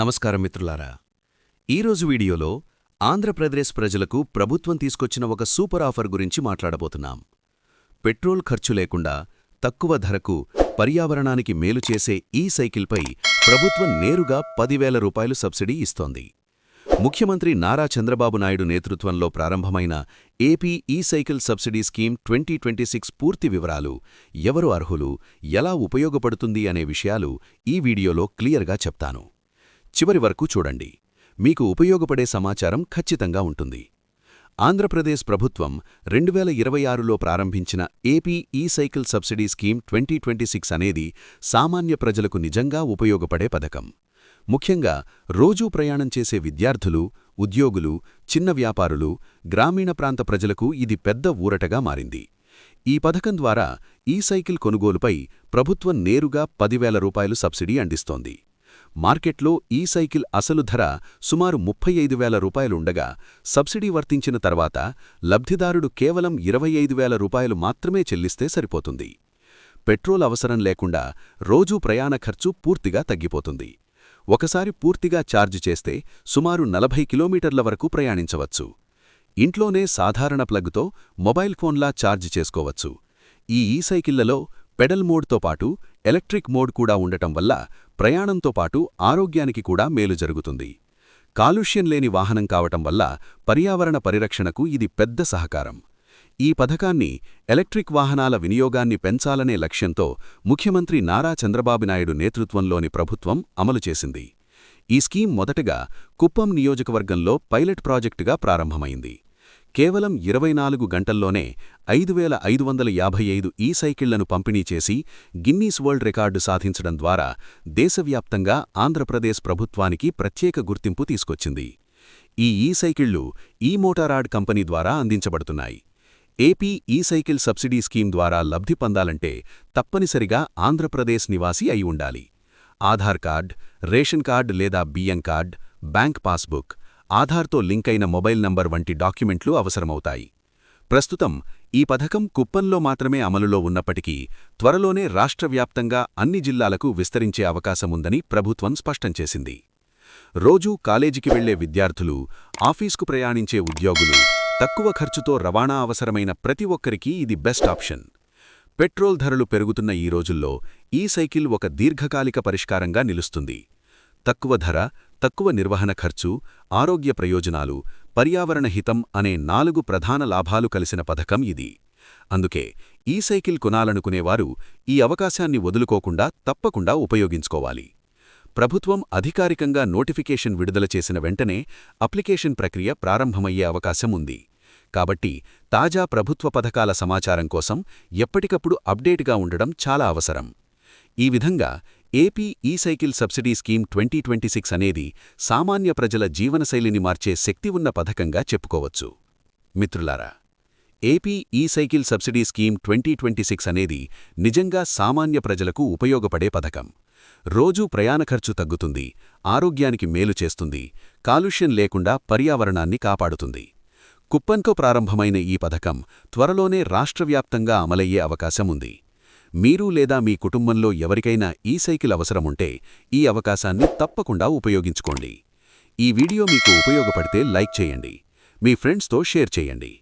నమస్కారం మిత్రులారా. ఈరోజు వీడియోలో ఆంధ్రప్రదేశ్ ప్రజలకు ప్రభుత్వం తీసుకొచ్చిన ఒక సూపర్ ఆఫర్ గురించి మాట్లాడబోతున్నాం. పెట్రోల్ ఖర్చు లేకుండా తక్కువ ధరకు పర్యావరణానికి మేలు చేసే ఈ సైకిల్పై ప్రభుత్వం నేరుగా పదివేల రూపాయలు సబ్సిడీ ఇస్తోంది. ముఖ్యమంత్రి నారా చంద్రబాబు నాయుడు నేతృత్వంలో ప్రారంభమైన AP e cycle subsidy scheme twenty twenty six పూర్తి వివరాలు ఎవరు అర్హులు ఎలా ఉపయోగపడుతుంది అనే విషయాలు ఈ వీడియోలో క్లియర్గా చెప్తాను. చివరి వరకు చూడండి. మీకు ఉపయోగపడే సమాచారం ఖచ్చితంగా ఉంటుంది. ఆంధ్రప్రదేశ్ ప్రభుత్వం రెండు వేల ఇరవై ఆరులో ప్రారంభించిన AP e cycle subsidy scheme twenty twenty six అనేది సామాన్య ప్రజలకు నిజంగా ఉపయోగపడే పథకం. ముఖ్యంగా రోజూ ప్రయాణం చేసే విద్యార్థులు ఉద్యోగులు చిన్న వ్యాపారులు గ్రామీణ ప్రాంత ప్రజలకు ఇది పెద్ద ఊరటగా మారింది. ఈ పథకం ద్వారా ఈ సైకిల్ కొనుగోలుపై ప్రభుత్వం నేరుగా పదివేల రూపాయలు సబ్సిడీ అందిస్తోంది. మార్కెట్లో ఈ సైకిల్ అసలు ధర సుమారు ముప్పై ఐదు వేల రూపాయలుండగా సబ్సిడీ వర్తించిన తర్వాత లబ్ధిదారుడు కేవలం ఇరవై ఐదు వేల రూపాయలు మాత్రమే చెల్లిస్తే సరిపోతుంది. పెట్రోల్ అవసరం లేకుండా రోజూ ప్రయాణ ఖర్చు పూర్తిగా తగ్గిపోతుంది. ఒకసారి పూర్తిగా ఛార్జ్ చేస్తే సుమారు నలభై కిలోమీటర్ల వరకు ప్రయాణించవచ్చు. ఇంట్లోనే సాధారణ ప్లగ్తో మొబైల్ ఫోన్లా ఛార్జ్ చేసుకోవచ్చు. ఈ ఈ సైకిళ్ళలో పెడల్ మోడ్తో పాటు ఎలక్ట్రిక్ మోడ్ కూడా ఉండటం వల్ల ప్రయాణంతో పాటు ఆరోగ్యానికి కూడా మేలు జరుగుతుంది. కాలుష్యం లేని వాహనం కావటం వల్ల పర్యావరణ పరిరక్షణకు ఇది పెద్ద సహకారం. ఈ పథకాన్ని ఎలక్ట్రిక్ వాహనాల వినియోగాన్ని పెంచాలనే లక్ష్యంతో ముఖ్యమంత్రి నారా చంద్రబాబు నాయుడు నేతృత్వంలోని ప్రభుత్వం అమలు చేసింది. ఈ స్కీమ్ మొదటగా కుప్పం నియోజకవర్గంలో పైలట్ ప్రాజెక్టుగా ప్రారంభమైంది. కేవలం ఇరవై నాలుగు గంటల్లోనే ఐదు వేల ఐదు వందల యాభై ఐదు ఈ సైకిళ్ళను పంపిణీ చేసి గిన్నీస్ వరల్డ్ రికార్డు సాధించడం ద్వారా దేశవ్యాప్తంగా ఆంధ్రప్రదేశ్ ప్రభుత్వానికి ప్రత్యేక గుర్తింపు తీసుకొచ్చింది. ఈ ఈ సైకిళ్ళు ఈ మోటారాడ్ కంపెనీ ద్వారా అందించబడుతున్నాయి. AP e cycle subsidy scheme ద్వారా లబ్ధి పొందాలంటే తప్పనిసరిగా ఆంధ్రప్రదేశ్ నివాసి అయి ఉండాలి. ఆధార్ కార్డ్ రేషన్ కార్డ్ లేదా బియ్యం కార్డ్ బ్యాంక్ పాస్బుక్ ఆధార్తో లింక్ అయిన మొబైల్ నంబర్ వంటి డాక్యుమెంట్లు అవసరమవుతాయి. ప్రస్తుతం ఈ పథకం కుప్పంలో మాత్రమే అమలులో ఉన్నప్పటికీ త్వరలోనే రాష్ట్రవ్యాప్తంగా అన్ని జిల్లాలకు విస్తరించే అవకాశముందని ప్రభుత్వం స్పష్టం చేసింది. రోజూ కాలేజీకి వెళ్ళే విద్యార్థులు ఆఫీసుకు ప్రయాణించే ఉద్యోగులు తక్కువ ఖర్చుతో రవాణా అవసరమైన ప్రతి ఒక్కరికీ ఇది బెస్ట్ ఆప్షన్. పెట్రోల్ ధరలు పెరుగుతున్న ఈ రోజుల్లో ఈ సైకిల్ ఒక దీర్ఘకాలిక పరిష్కారంగా నిలుస్తుంది. తక్కువ ధర తక్కువ నిర్వహణ ఖర్చు ఆరోగ్య ప్రయోజనాలు పర్యావరణ హితం అనే నాలుగు ప్రధాన లాభాలు కలిసిన పథకం ఇది. అందుకే ఈ సైకిల్ కొనాలనుకునేవారు ఈ అవకాశాన్ని వదులుకోకుండా తప్పకుండా ఉపయోగించుకోవాలి. ప్రభుత్వం అధికారికంగా నోటిఫికేషన్ విడుదల చేసిన వెంటనే అప్లికేషన్ ప్రక్రియ ప్రారంభమయ్యే అవకాశం ఉంది. కాబట్టి తాజా ప్రభుత్వ పథకాల సమాచారం కోసం ఎప్పటికప్పుడు అప్డేట్గా ఉండడం చాలా అవసరం. ఈ విధంగా AP e cycle subsidy scheme twenty twenty six అనేది సామాన్య ప్రజల జీవనశైలిని మార్చే శక్తి ఉన్న పథకంగా చెప్పుకోవచ్చు. మిత్రులారా AP e cycle subsidy scheme twenty twenty six అనేది నిజంగా సామాన్య ప్రజలకు ఉపయోగపడే పథకం. రోజూ ప్రయాణ ఖర్చు తగ్గుతుంది ఆరోగ్యానికి మేలు చేస్తుంది కాలుష్యం లేకుండా పర్యావరణాన్ని కాపాడుతుంది. కుప్పంతో ప్రారంభమైన ఈ పథకం త్వరలోనే రాష్ట్రవ్యాప్తంగా అమలయ్యే అవకాశం ఉంది. మీరు లేదా మీ కుటుంబంలో ఎవరికైనా ఈ సైకిల్ అవసరముంటే ఈ అవకాశాన్ని తప్పకుండా ఉపయోగించుకోండి. ఈ వీడియో మీకు ఉపయోగపడితే లైక్ చేయండి. మీ ఫ్రెండ్స్తో షేర్ చేయండి.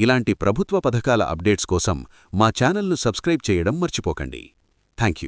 ఇలాంటి ప్రభుత్వ పథకాల అప్డేట్స్ కోసం మా ఛానల్ను సబ్స్క్రైబ్ చేయడం మర్చిపోకండి. థ్యాంక్